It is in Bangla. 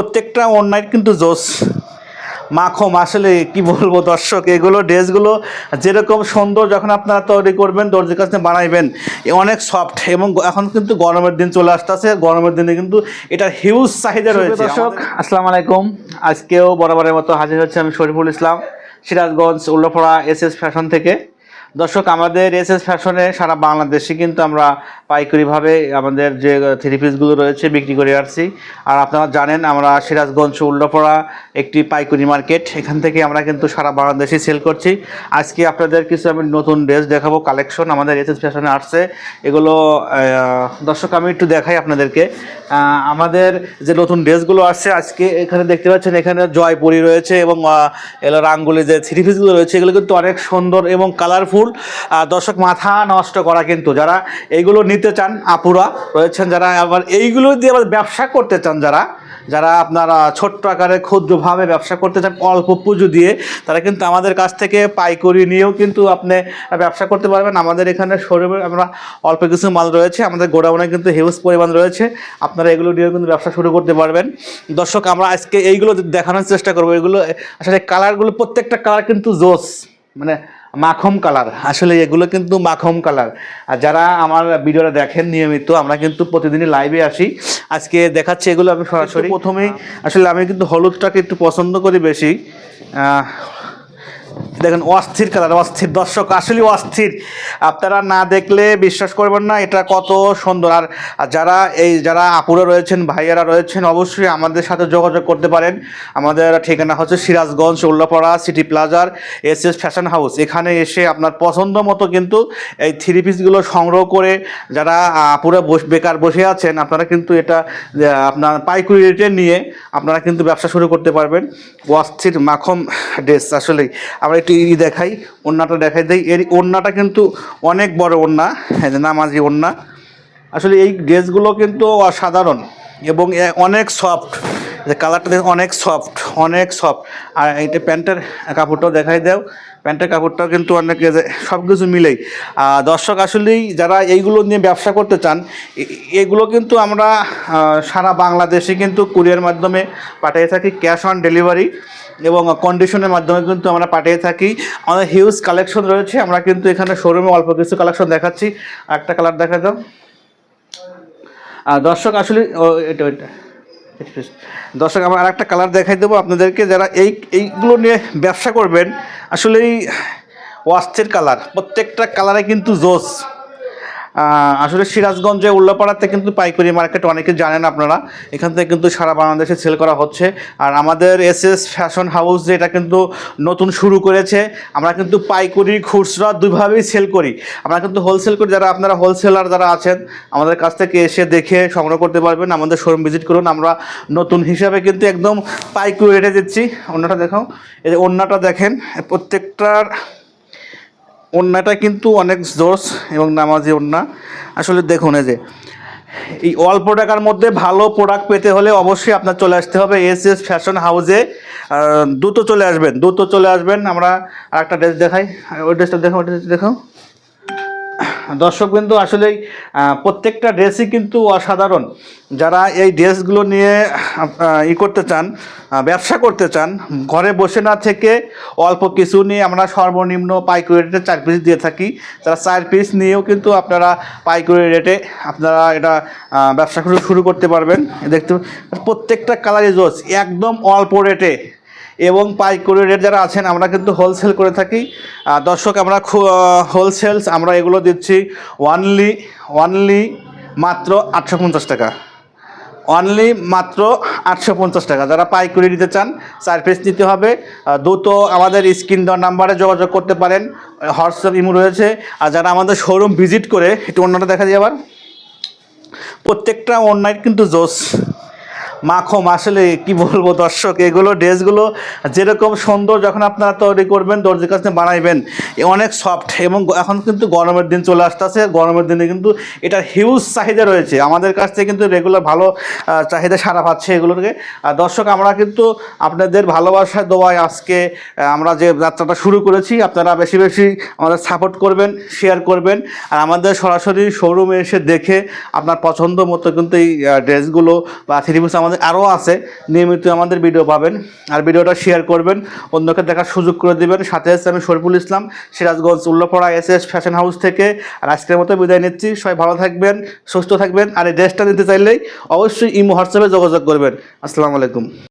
প্রত্যেকটা অনলাইন কিন্তু জোস মাখম আসলে কি বলব দর্শক এগুলো ড্রেসগুলো যেরকম সুন্দর যখন আপনারা তৈরি করবেন দর্জির কাছে বানাইবেন অনেক সফট এবং এখন কিন্তু গরমের দিন চলে আসতেছে গরমের দিনে কিন্তু এটার হিউজ চাহিদা রয়েছে দর্শক আসসালামু আলাইকুম। আজকেও বরাবরের মতো হাজির হচ্ছে আমি Shariful Islam Sirajganj Ullapara S S fashion থেকে। দর্শক, আমাদের এস এস ফ্যাশনে সারা বাংলাদেশে কিন্তু আমরা পাইকারিভাবে আমাদের যে থ্রি পিসগুলো রয়েছে বিক্রি করে আসছি। আর আপনারা জানেন, আমরা সিরাজগঞ্জ উল্লাপড়া একটি পাইকারি মার্কেট। এখান থেকে আমরা কিন্তু সারা বাংলাদেশে সেল করছি। আজকে আপনাদের কিছু আমি নতুন ড্রেস দেখাবো কালেকশন আমাদের এস এস ফ্যাশনে আসছে। এগুলো দর্শক, আমি একটু দেখাই আপনাদেরকে। আমাদের যে নতুন ড্রেসগুলো আসছে, আজকে এখানে দেখতে পাচ্ছেন, এখানে জয়পুরি রয়েছে এবং এলো রাঙ্গুলি যে থ্রি পিসগুলো রয়েছে, এগুলো কিন্তু অনেক সুন্দর এবং কালারফুল দর্শক, মাথা নষ্ট করা কিন্তু যারা এইগুলো নিতে চান, আপুরা রয়েছেন যারা, আবার এইগুলো দিয়ে আবার ব্যবসা করতে চান যারা যারা আপনারা ছোট্ট আকারে ক্ষুদ্রভাবে ব্যবসা করতে চান, অল্প পুজো দিয়ে, তারা কিন্তু আমাদের কাছ থেকে পাইকরি নিয়েও কিন্তু আপনি ব্যবসা করতে পারবেন। আমাদের এখানে শোরুমে আমরা অল্প কিছু মাল রয়েছে, আমাদের গোডাউনে কিন্তু হিউজ পরিমাণ রয়েছে, আপনারা এগুলো নিয়েও কিন্তু ব্যবসা শুরু করতে পারবেন। দর্শক, আমরা আজকে এইগুলো দেখানোর চেষ্টা করব, এগুলো আসলে কালারগুলো প্রত্যেকটা কালার কিন্তু জোস মানে মাখম কালার। আসলে এগুলো কিন্তু মাখম কালার। আর যারা আমার ভিডিওটা দেখেন নিয়মিত আমরা কিন্তু প্রতিদিনই লাইভে আসি। আজকে দেখাচ্ছি এগুলো আমি সরাসরি। প্রথমেই আসলে আমি কিন্তু হলুদটাকে একটু পছন্দ করি বেশি। দেখেন, অস্থির কালার, অস্থির। দর্শক আসলে অস্থির। আপনারা না দেখলে বিশ্বাস করবেন না, এটা কত সুন্দর। আর যারা এই, যারা আপুরা রয়েছেন, ভাইয়ারা রয়েছেন, অবশ্যই আমাদের সাথে যোগাযোগ করতে পারেন। আমাদের ঠিকানা হচ্ছে সিরাজগঞ্জ, উল্লাপাড়া, সিটি প্লাজার এস এস ফ্যাশন হাউস। এখানে এসে আপনার পছন্দ মতো কিন্তু এই থ্রি পিসগুলো সংগ্রহ করে যারা আপুরা বেকার বসে আছেন, আপনারা কিন্তু এটা আপনার পাইকারি রেটে নিয়ে আপনারা কিন্তু ব্যবসা শুরু করতে পারবেন। অস্থির মাখম ড্রেস আসলেই। আমরা একটু ই দেখাই, ওড়নাটা দেখাই দেয় এর ওড়নাটা কিন্তু অনেক বড় যে নামাজি ওড়না। আসলে এই ড্রেসগুলো কিন্তু অসাধারণ এবং অনেক সফট। যে কালারটা দেখুন, অনেক সফট অনেক সফট আর এইটা প্যান্টের কাপড়টাও দেখাই দাও। প্যান্টের কাপড়টাও কিন্তু অনেক সব কিছু মিলেই। দর্শক, আসলেই যারা এইগুলো নিয়ে ব্যবসা করতে চান এগুলো কিন্তু আমরা সারা বাংলাদেশে কিন্তু কুরিয়ার মাধ্যমে পাঠিয়ে থাকি, ক্যাশ অন ডেলিভারি এবং কন্ডিশনের মাধ্যমে কিন্তু আমরা পাঠিয়ে থাকি। আমাদের হিউজ কালেকশন রয়েছে, আমরা কিন্তু এখানে শোরুমে অল্প কিছু কালেকশন দেখাচ্ছি। একটা কালার দেখা দাও। দর্শক, আসলে, ও, এটা ওইটা দর্শক, আমার আরেকটা কালার দেখাই দেবো আপনাদেরকে। যারা এই, এইগুলো নিয়ে ব্যবসা করবেন আসলে এই ওয়াস্তের কালার প্রত্যেকটা কালারে কিন্তু জোস। আসলে সিরাজগঞ্জে উল্লাপাড়াতে কিন্তু পাইকারি মার্কেট অনেকে জানেন আপনারা। এখান থেকে কিন্তু সারা বাংলাদেশে সেল করা হচ্ছে। আর আমাদের এস এস ফ্যাশন হাউস যেটা কিন্তু নতুন শুরু করেছে, আমরা কিন্তু পাইকারি খুচরা দুইভাবেই সেল করি। আমরা কিন্তু হোলসেল করি, যারা আপনারা হোলসেলার যারা আছেন, আমাদের কাছ থেকে এসে দেখে সংগ্রহ করতে পারবেন। আমাদের শোরুম ভিজিট করুন, আমরা নতুন হিসাবে কিন্তু একদম পাইকারি রেটে দিচ্ছি। অন্যটা দেখাও। এই যে অন্যটা দেখেন, প্রত্যেকটার ওড়নাটা কিন্তু অনেক জোস এবং নামাজি ওড়না। আসলে দেখুন যে, এই অল্প টাকার মধ্যে ভালো প্রোডাক্ট পেতে হলে অবশ্যই আপনার চলে আসতে হবে এস এস ফ্যাশন হাউসে দ্রুত চলে আসবেন, দ্রুত চলে আসবেন। আমরা আর একটা ড্রেস দেখাই। ওই ড্রেসটা দেখো ওই ড্রেস দেখো দর্শক কিন্তু আসলেই প্রত্যেকটা ড্রেসই কিন্তু অসাধারণ। যারা এই ড্রেসগুলো নিয়ে ই করতে চান ব্যবসা করতে চান, ঘরে বসে না থেকে অল্প কিছু নিয়ে আমরা সর্বনিম্ন পাইকারি রেটে চার পিস দিয়ে থাকি। তারা চার পিস নিয়েও কিন্তু আপনারা পাইকারি রেটে আপনারা এটা ব্যবসা শুরু করতে পারবেন। দেখতে, প্রত্যেকটা কালারই জোস একদম অল্প রেটে এবং পাইকারি রেট যারা আছেন, আমরা কিন্তু হোলসেল করে থাকি। দর্শক, আমরা হোলসেলস আমরা এগুলো দিচ্ছি ওয়ানলি ওয়ানলি মাত্র আটশো পঞ্চাশ টাকা। অনলি মাত্র আটশো পঞ্চাশ টাকা। যারা পাইকারি নিতে চান, চার পিস নিতে হবে। দ্রুত আমাদের স্ক্রিন দেওয়ার নাম্বারে যোগাযোগ করতে পারেন। হোয়াটসঅ্যাপ ইমো রয়েছে। আর যারা আমাদের শোরুম ভিজিট করে, একটু অন্যটা দেখা যায় আবার। প্রত্যেকটা অনলাইন কিন্তু জোস। মাখম আসলে কি বলব দর্শক, এগুলো ড্রেসগুলো যেরকম সুন্দর যখন আপনারা তৈরি করবেন, দর্জির কাছে বানাইবেন অনেক সফট এবং এখন কিন্তু গরমের দিন চলে আসতেছে, গরমের দিনে কিন্তু এটার হিউজ চাহিদা রয়েছে। আমাদের কাছ থেকে কিন্তু রেগুলার ভালো চাহিদা সারা পাচ্ছে এগুলোকে। আর দর্শক, আমরা কিন্তু আপনাদের ভালোবাসার দোয়ায় আজকে আমরা যে যাত্রাটা শুরু করেছি, আপনারা বেশি বেশি আমাদের সাপোর্ট করবেন শেয়ার করবেন। আর আমাদের সরাসরি শোরুমে এসে দেখে আপনার পছন্দ মতো কিন্তু এই ড্রেসগুলো বা থ্রি পিস আমাদের আরও আছে। নিয়মিত আমাদের ভিডিও পাবেন। আর ভিডিওটা শেয়ার করবেন। অন্যকে দেখার সুযোগ করে দেবেন। সাথে আছে আমি Shariful Islam, Sirajganj Ullapara S S fashion house থেকে। আর আজকের মতো বিদায় নিচ্ছি। সবাই ভালো থাকবেন, সুস্থ থাকবেন। আর এই ড্রেসটা নিতে চাইলেই অবশ্যই ইমো হোয়াটসঅ্যাপে যোগাযোগ করবেন। আসসালামু আলাইকুম।